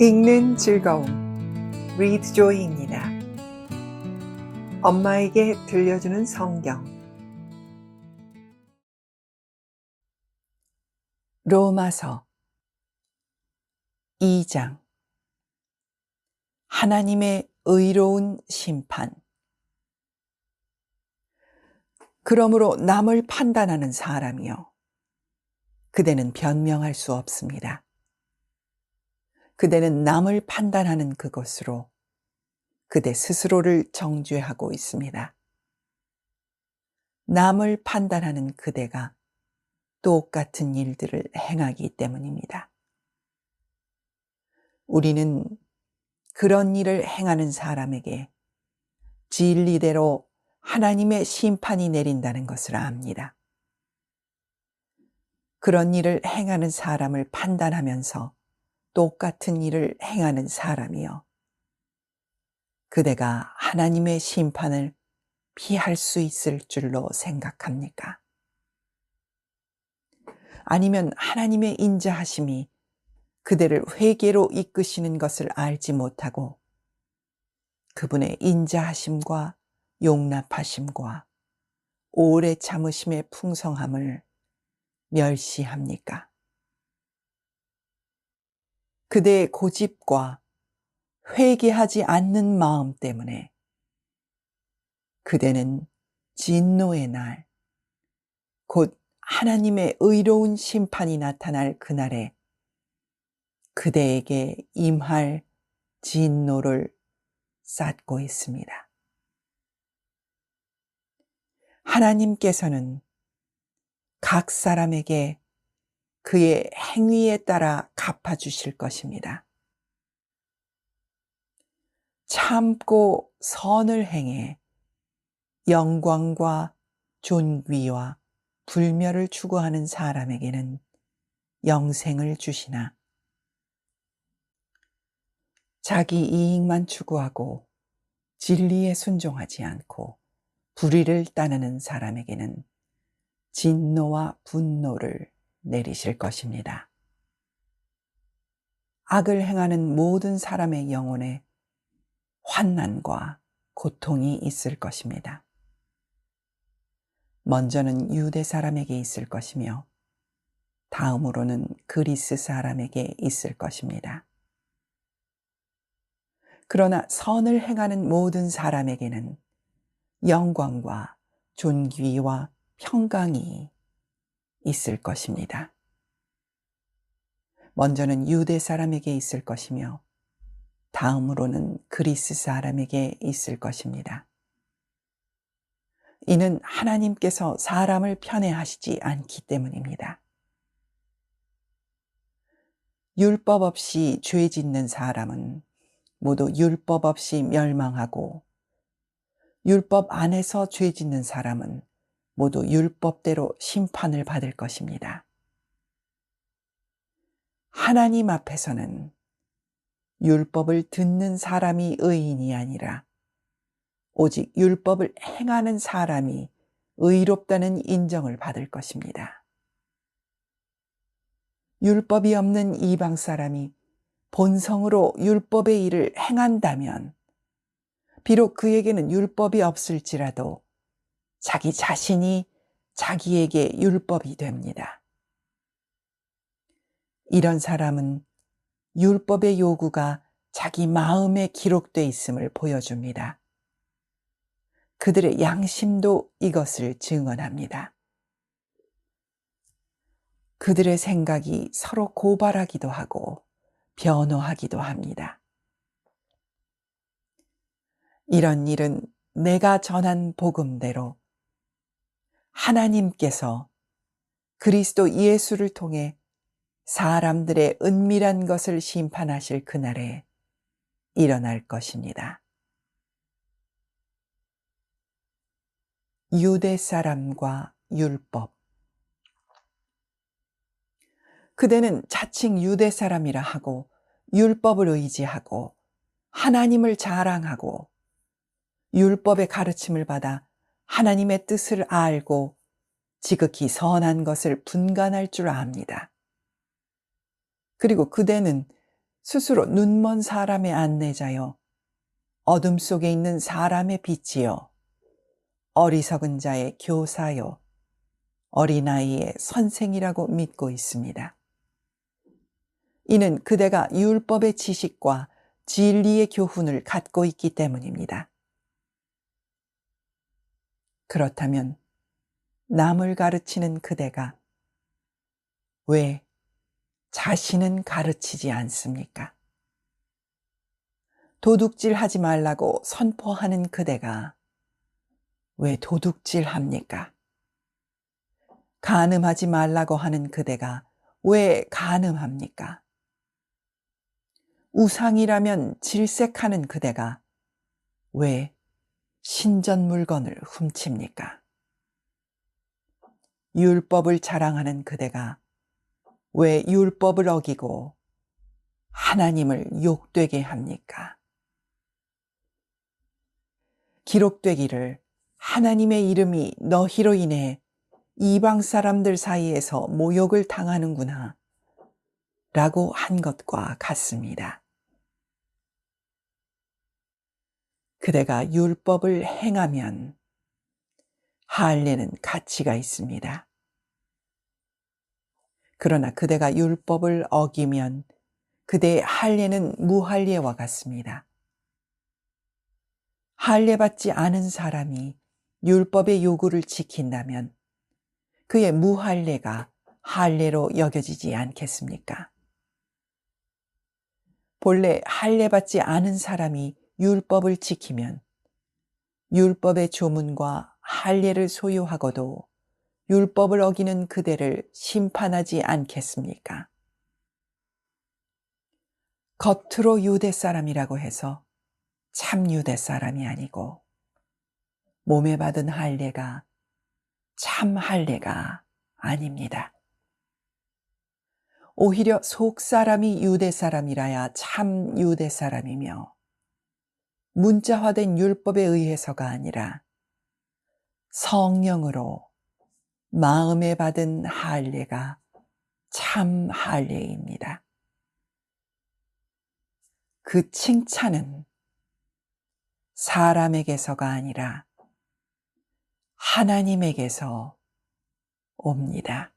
읽는 즐거움. 리드 조이입니다. 엄마에게 들려주는 성경. 로마서 2장. 하나님의 의로운 심판. 그러므로 남을 판단하는 사람이요. 그대는 변명할 수 없습니다. 그대는 남을 판단하는 그것으로 그대 스스로를 정죄하고 있습니다. 남을 판단하는 그대가 똑같은 일들을 행하기 때문입니다. 우리는 그런 일을 행하는 사람에게 진리대로 하나님의 심판이 내린다는 것을 압니다. 그런 일을 행하는 사람을 판단하면서 똑같은 일을 행하는 사람이요. 그대가 하나님의 심판을 피할 수 있을 줄로 생각합니까? 아니면 하나님의 인자하심이 그대를 회개로 이끄시는 것을 알지 못하고 그분의 인자하심과 용납하심과 오래 참으심의 풍성함을 멸시합니까? 그대의 고집과 회개하지 않는 마음 때문에 그대는 진노의 날, 곧 하나님의 의로운 심판이 나타날 그날에 그대에게 임할 진노를 쌓고 있습니다. 하나님께서는 각 사람에게 그의 행위에 따라 갚아주실 것입니다. 참고 선을 행해 영광과 존귀와 불멸을 추구하는 사람에게는 영생을 주시나 자기 이익만 추구하고 진리에 순종하지 않고 불의를 따르는 사람에게는 진노와 분노를 내리실 것입니다. 악을 행하는 모든 사람의 영혼에 환난과 고통이 있을 것입니다. 먼저는 유대 사람에게 있을 것이며 다음으로는 그리스 사람에게 있을 것입니다. 그러나 선을 행하는 모든 사람에게는 영광과 존귀와 평강이 있을 것입니다. 먼저는 유대 사람에게 있을 것이며 다음으로는 그리스 사람에게 있을 것입니다. 이는 하나님께서 사람을 편애하시지 않기 때문입니다. 율법 없이 죄 짓는 사람은 모두 율법 없이 멸망하고 율법 안에서 죄 짓는 사람은 모두 율법대로 심판을 받을 것입니다. 하나님 앞에서는 율법을 듣는 사람이 의인이 아니라 오직 율법을 행하는 사람이 의롭다는 인정을 받을 것입니다. 율법이 없는 이방 사람이 본성으로 율법의 일을 행한다면 비록 그에게는 율법이 없을지라도 자기 자신이 자기에게 율법이 됩니다. 이런 사람은 율법의 요구가 자기 마음에 기록돼 있음을 보여줍니다. 그들의 양심도 이것을 증언합니다. 그들의 생각이 서로 고발하기도 하고 변호하기도 합니다. 이런 일은 내가 전한 복음대로 하나님께서 그리스도 예수를 통해 사람들의 은밀한 것을 심판하실 그날에 일어날 것입니다. 유대 사람과 율법 그대는 자칭 유대 사람이라 하고 율법을 의지하고 하나님을 자랑하고 율법의 가르침을 받아 하나님의 뜻을 알고 지극히 선한 것을 분간할 줄 압니다. 그리고 그대는 스스로 눈먼 사람의 안내자여, 어둠 속에 있는 사람의 빛이여, 어리석은 자의 교사여, 어린아이의 선생이라고 믿고 있습니다. 이는 그대가 율법의 지식과 진리의 교훈을 갖고 있기 때문입니다. 그렇다면 남을 가르치는 그대가 왜 자신은 가르치지 않습니까? 도둑질 하지 말라고 선포하는 그대가 왜 도둑질 합니까? 간음하지 말라고 하는 그대가 왜 간음합니까? 우상이라면 질색하는 그대가 왜 신전 물건을 훔칩니까? 율법을 자랑하는 그대가 왜 율법을 어기고 하나님을 욕되게 합니까? 기록되기를 하나님의 이름이 너희로 인해 이방 사람들 사이에서 모욕을 당하는구나 라고 한 것과 같습니다. 그대가 율법을 행하면 할례는 가치가 있습니다. 그러나 그대가 율법을 어기면 그대의 할례는 무할례와 같습니다. 할례 받지 않은 사람이 율법의 요구를 지킨다면 그의 무할례가 할례로 여겨지지 않겠습니까? 본래 할례 받지 않은 사람이 율법을 지키면 율법의 조문과 할례를 소유하고도 율법을 어기는 그대를 심판하지 않겠습니까? 겉으로 유대 사람이라고 해서 참 유대 사람이 아니고 몸에 받은 할례가 참 할례가 아닙니다. 오히려 속 사람이 유대 사람이라야 참 유대 사람이며 문자화된 율법에 의해서가 아니라 성령으로 마음에 받은 할례가 참 할례입니다. 그 칭찬은 사람에게서가 아니라 하나님에게서 옵니다.